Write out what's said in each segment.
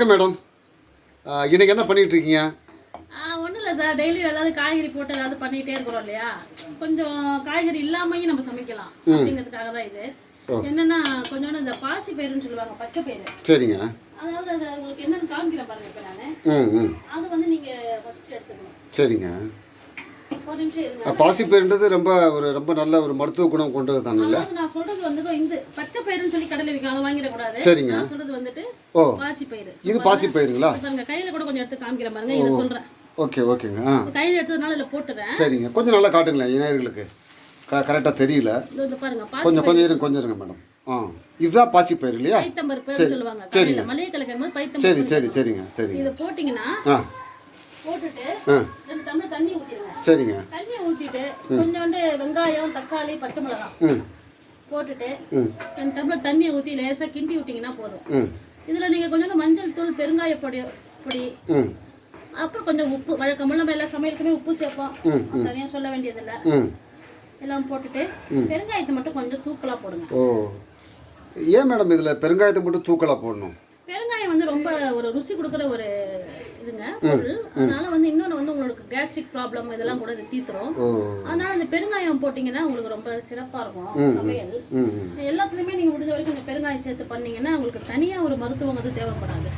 Madam இன்னைக்கு என்ன பண்ணிட்டு இருக்கீங்க ஒன்றும் இல்லை சார் டெய்லி ஏதாவது காய்கறி போட்டு ஏதாவது பண்ணிகிட்டே இருக்கிறோம் இல்லையா? கொஞ்சம் காய்கறி இல்லாமையும் நம்ம சமைக்கலாம் அப்படிங்கிறதுக்காக தான் இது. என்னன்னா கொஞ்சோண்டு இந்த பாசி பயிறுன்னு சொல்லுவாங்க பச்சை பயிறு. சரிங்க. அதாவது அது உங்களுக்கு என்னன்னு காமிக்கிறேன் பாருங்க இப்போ நான். அது வந்து நீங்கள் ஃபஸ்ட்டு எடுத்துக்கணும். சரிங்க. பாசிப்பயிர்ன்றது ரொம்ப ஒரு ரொம்ப நல்ல ஒரு மருத்துவ குணம் கொண்டது தானல்ல அதாவது நான் சொல்றது வந்து இந்த பச்சை பயிறுன்னு சொல்லி கடையில் விற்கும் அதை வாங்கிடக்கூடாது. சரிங்க. நான் சொல்றது வந்துட்டு ஓ. பாசி பயிறு இது பாசிப்பயிருங்களா? பாருங்க கையில் கூட கொஞ்சம் எடுத்து காமிக்கிறேன் பாருங்க இதை சொல்கிறேன் ஓகே ஓகேங்க. கையில் எடுத்ததுனால இதில் போட்டுறேன். சரிங்க. கொஞ்சம் நல்லா காட்டுங்களேன் இணையர்களுக்கு. கரெக்டாக தெரியல. இது இது பாருங்க பாசி கொஞ்சம் கொஞ்சம் இருங்க கொஞ்சம் இருங்க மேடம். ஆ. இதுதான் பாசிப்பயிர் இல்லையா? கடையில் மளிகை கலக்கும் போது பைத்தம்பருப்பு சரி சரி சரிங்க சரிங்க. இதை போட்டிங்கன்னா ஆ. போட்டுட்டு ரெண்டு டம்ளர் தண்ணி சரிங்க. தண்ணி ஊற்றிட்டு கொஞ்சோண்டு வெங்காயம் தக்காளி பச்சை மிளகாய் ம். போட்டுட்டு ரெண்டு டம்ளர் தண்ணியை ஊற்றி லேசாக கிண்டி விட்டிங்கன்னா போதும். இதில் நீங்கள் கொஞ்சோண்டு மஞ்சள் தூள் பெருங்காய பொடி பொடி அப்புறம் கொஞ்சம் உப்பு வழக்கமாக நம்ம எல்லா சமையலுக்குமே உப்பு சேர்ப்போம். தனியாக சொல்ல வேண்டியதில்லை. எல்லாம் போட்டுட்டு பெருங்காயத்தை மட்டும் கொஞ்சம் தூக்கலாக போடுங்க. ஓ. ஏன் மேடம் இதில் பெருங்காயத்தை மட்டும் தூக்கலாக போடணும்? பெருங்காயம் வந்து ரொம்ப ஒரு ருசி கொடுக்குற ஒரு பொருள் அதனால வந்து இன்னொன்று வந்து உங்களுக்கு கேஸ்ட்ரிக் ப்ராப்ளம் இதெல்லாம் கூட இது தீத்துரும் அதனால இந்த பெருங்காயம் போட்டிங்கன்னா உங்களுக்கு ரொம்ப சிறப்பாக இருக்கும் சமையல். எல்லாத்துலேயுமே நீங்கள் முடிஞ்ச வரைக்கும் இந்த பெருங்காயம் சேர்த்து பண்ணீங்கன்னா உங்களுக்கு தனியாக ஒரு மருத்துவம் வந்து தேவைப்படாது.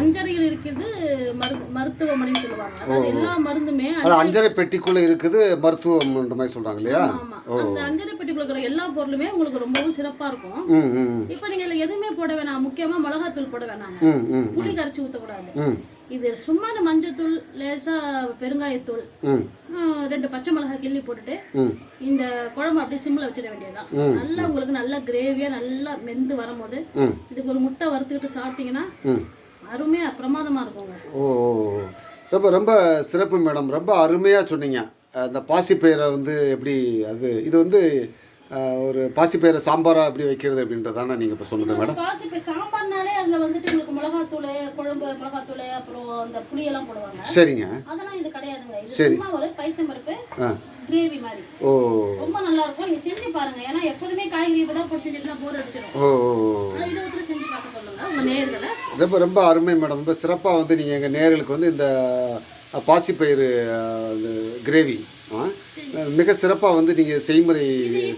அஞ்சறையில் இருக்கிறது மரு மருத்துவமனைன்னு சொல்லுவாங்க. அதாவது எல்லா மருந்துமே அஞ்சரை பெட்டிக்குள்ளே இருக்குது மருத்துவம்ன்ற மாதிரி சொல்கிறாங்க இல்லையா? ஆமா அந்த அஞ்சறை பெட்டிக்குள்ள இருக்கிற எல்லா பொருளுமே உங்களுக்கு ரொம்பவும் சிறப்பாக இருக்கும். இப்போ இதில் எதுவுமே போட வேணாம். முக்கியமாக மிளகாத்தூள் போட வேணாங்க. ம் ம் புளி கரைச்சி ஊற்றக்கூடாது ம். இது சும்மா இந்த மஞ்சத்தூள் லேசாக பெருங்காயத்தூள் ரெண்டு பச்சை மிளகாய் கிள்ளி போட்டுட்டு இந்த குழம்பு அப்படியே சிம்மில் வச்சிட வேண்டியதுதான். நல்லா உங்களுக்கு நல்லா கிரேவியாக நல்லா வெந்து வரும்போது இதுக்கு ஒரு முட்டை வறுத்துக்கிட்டு சாப்பிட்டீங்கன்னா ம். அருமையாக பிரமாதமாக இருக்குங்க. ஓ. ரொம்ப ரொம்ப சிறப்பு மேடம். ரொம்ப அருமையாக சொன்னீங்க. அந்த பாசிப்பயிரை வந்து எப்படி அது இது வந்து ஒரு பாசிப்பயிரை சாம்பாராக எப்படி வைக்கிறது அப்படின்றதானே நீங்கள் இப்போ சொன்னது மேடம்? பாசி இப்போ சாம்பார்னாலே அதில் வந்துட்டு உங்களுக்கு மிளகாத்தூள் குழம்பு மிளகாத்தூள் அப்புறம் அந்த புளியெல்லாம் போடுவாங்க. சரிங்க. அதெல்லாம் இது கிடையாதுங்க. இது சும்மா ஒரு பைத்தம் பருப்பு ஆ. கிரேவி மாதிரி. ஓ. ரொம்ப நல்லா இருக்கும் நீங்க செஞ்சு பாருங்க. ஏன்னா எப்போதுமே காய்கறி இப்போ தான் போட்டு செஞ்சுட்டு போர் அடிச்சிடும் ஓ இதை ஒருத்தர் செஞ்சு பார்க்க சொல்லுங்க உங்க நேயர்களை ரொம்ப ரொம்ப அருமை மேடம். ரொம்ப சிறப்பாக வந்து நீங்கள் எங்கள் நேயர்களுக்கு வந்து இந்த பாசிப்பயிறு கிரேவி மிக சிறப்பாக வந்து நீங்கள் செய்முறை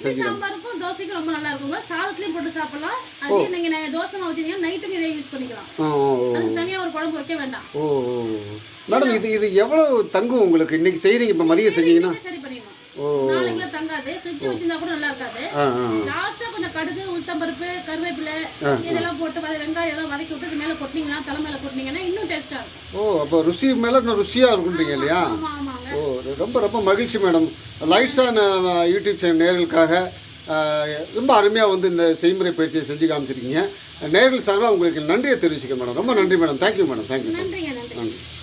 சாம்பாருக்கும் தோசைக்கும் ரொம்ப நல்லா இருக்குங்க. சாதத்துலயும் போட்டு சாப்பிடலாம். அதே நீங்க நை- தோசை மாவு வச்சீங்கன்னா நைட்டுக்கு இதை யூஸ் பண்ணிக்கலாம். அதுக்கு ஒரு குழம்பு வைக்க வேண்டாம். ஓ. மேடம் இது இது எவ்வளோ தங்கும் உங்களுக்கு? இன்னைக்கு செய்கிறீங்க இப்போ மதியம் செஞ்சீங்கன்னா சரி பண்ணிடணும். ஓ நாளைக்குலாம் தங்காது. ஃப்ரிட்ஜ் வச்சிருந்தா கூட நல்லா இருக்காது. ஆ ஆ லாஸ்டா கொஞ்சம் கடுகு உளுத்தம்பருப்பு கருவேப்பிலை இதெல்லாம் போட்டு வெங்காயம் எல்லாம் வதக்கி விட்டு மேல கொட்டினீங்கன்னா தலை மேல கொட்டினீங்கன்னா இன்னும் டேஸ்டா இருக்கும். ஓ அப்போ ருசி மேலே இன்னும் ருசியாக இருக்குன்றீங்க இல்லையா? ஓ ரொம்ப ரொம்ப மகிழ்ச்சி மேடம். லைட்ஸான யூடியூப் சேனல் நேர்களுக்காக ரொம்ப அருமையாக வந்து இந்த செய்முறை பயிற்சியை செஞ்சு காமிச்சிருக்கீங்க. நேர்கள் சார்பாக உங்களுக்கு நன்றியை தெரிவிச்சுக்க மேடம். ரொம்ப நன்றி மேடம். Thank you madam. தேங்க்யூ நன்றி.